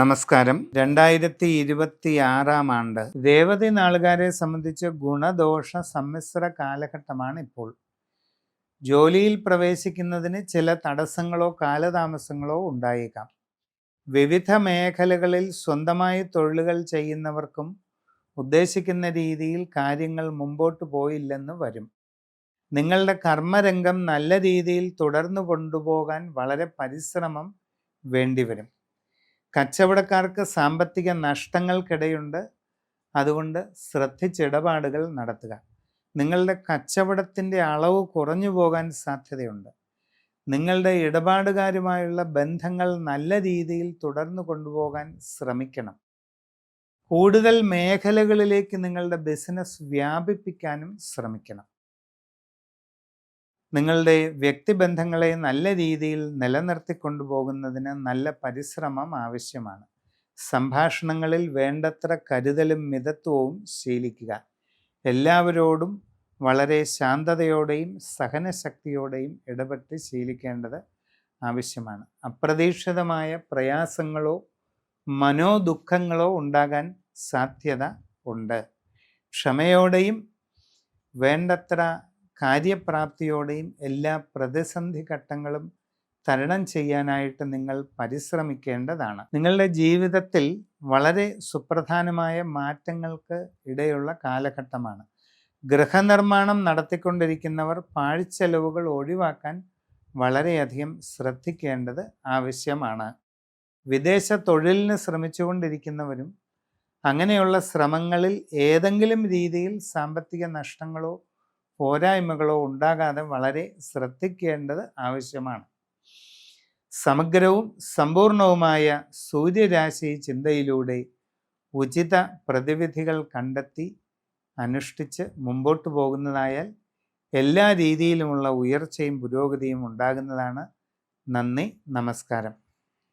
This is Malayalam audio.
നമസ്കാരം. രണ്ടായിരത്തി ഇരുപത്തി ആറാം ആണ്ട് രേവതി നാളുകാരെ സംബന്ധിച്ച് ഗുണദോഷ സമ്മിശ്ര കാലഘട്ടമാണ് ഇപ്പോൾ. ജോലിയിൽ പ്രവേശിക്കുന്നതിന് ചില തടസ്സങ്ങളോ കാലതാമസങ്ങളോ ഉണ്ടായേക്കാം. വിവിധ മേഖലകളിൽ സ്വന്തമായി തൊഴിലുകൾ ചെയ്യുന്നവർക്കും ഉദ്ദേശിക്കുന്ന രീതിയിൽ കാര്യങ്ങൾ മുമ്പോട്ട് പോയില്ലെന്ന് വരും. നിങ്ങളുടെ കർമ്മരംഗം നല്ല രീതിയിൽ തുടർന്നു കൊണ്ടുപോകാൻ വളരെ പരിശ്രമം വേണ്ടിവരും. കച്ചവടക്കാർക്ക് സാമ്പത്തിക നഷ്ടങ്ങൾക്കിടയുണ്ട്. അതുകൊണ്ട് ശ്രദ്ധിച്ചിടപാടുകൾ നടത്തുക. നിങ്ങളുടെ കച്ചവടത്തിന്റെ അളവ് കുറഞ്ഞു പോകാൻ സാധ്യതയുണ്ട്. നിങ്ങളുടെ ഇടപാടുകാരുമായുള്ള ബന്ധങ്ങൾ നല്ല രീതിയിൽ തുടർന്നു കൊണ്ടുപോകാൻ ശ്രമിക്കണം. കൂടുതൽ മേഖലകളിലേക്ക് നിങ്ങളുടെ ബിസിനസ് വ്യാപിപ്പിക്കാനും ശ്രമിക്കണം. നിങ്ങളുടെ വ്യക്തിബന്ധങ്ങളെ നല്ല രീതിയിൽ നിലനിർത്തിക്കൊണ്ടുപോകുന്നതിന് നല്ല പരിശ്രമം ആവശ്യമാണ്. സംഭാഷണങ്ങളിൽ വേണ്ടത്ര കരുതലും മിതത്വവും ശീലിക്കുക. എല്ലാവരോടും വളരെ ശാന്തതയോടെയും സഹനശക്തിയോടെയും ഇടപെട്ട് ശീലിക്കേണ്ടത് ആവശ്യമാണ്. അപ്രതീക്ഷിതമായ പ്രയാസങ്ങളോ മനോദുഃഖങ്ങളോ ഉണ്ടാകാൻ സാധ്യത ഉണ്ട്. ക്ഷമയോടെയും വേണ്ടത്ര കാര്യപ്രാപ്തിയോടെയും എല്ലാ പ്രതിസന്ധി ഘട്ടങ്ങളും തരണം ചെയ്യാനായിട്ട് നിങ്ങൾ പരിശ്രമിക്കേണ്ടതാണ്. നിങ്ങളുടെ ജീവിതത്തിൽ വളരെ സുപ്രധാനമായ മാറ്റങ്ങൾക്ക് ഇടയുള്ള കാലഘട്ടമാണ്. ഗൃഹനിർമ്മാണം നടത്തിക്കൊണ്ടിരിക്കുന്നവർ പാഴ്ചെലവുകൾ ഒഴിവാക്കാൻ വളരെയധികം ശ്രദ്ധിക്കേണ്ടത് ആവശ്യമാണ്. വിദേശ തൊഴിലിന് ശ്രമിച്ചുകൊണ്ടിരിക്കുന്നവരും അങ്ങനെയുള്ള ശ്രമങ്ങളിൽ ഏതെങ്കിലും രീതിയിൽ സാമ്പത്തിക നഷ്ടങ്ങളോ പോരായ്മകളോ ഉണ്ടാകാതെ വളരെ ശ്രദ്ധിക്കേണ്ടത് ആവശ്യമാണ്. സമഗ്രവും സമ്പൂർണവുമായ സൂര്യരാശി ചിന്തയിലൂടെ ഉചിത പ്രതിവിധികൾ കണ്ടെത്തി അനുഷ്ഠിച്ച് മുമ്പോട്ട് പോകുന്നതായാൽ എല്ലാ രീതിയിലുമുള്ള ഉയർച്ചയും പുരോഗതിയും ഉണ്ടാകുന്നതാണ്. നന്ദി നമസ്കാരം.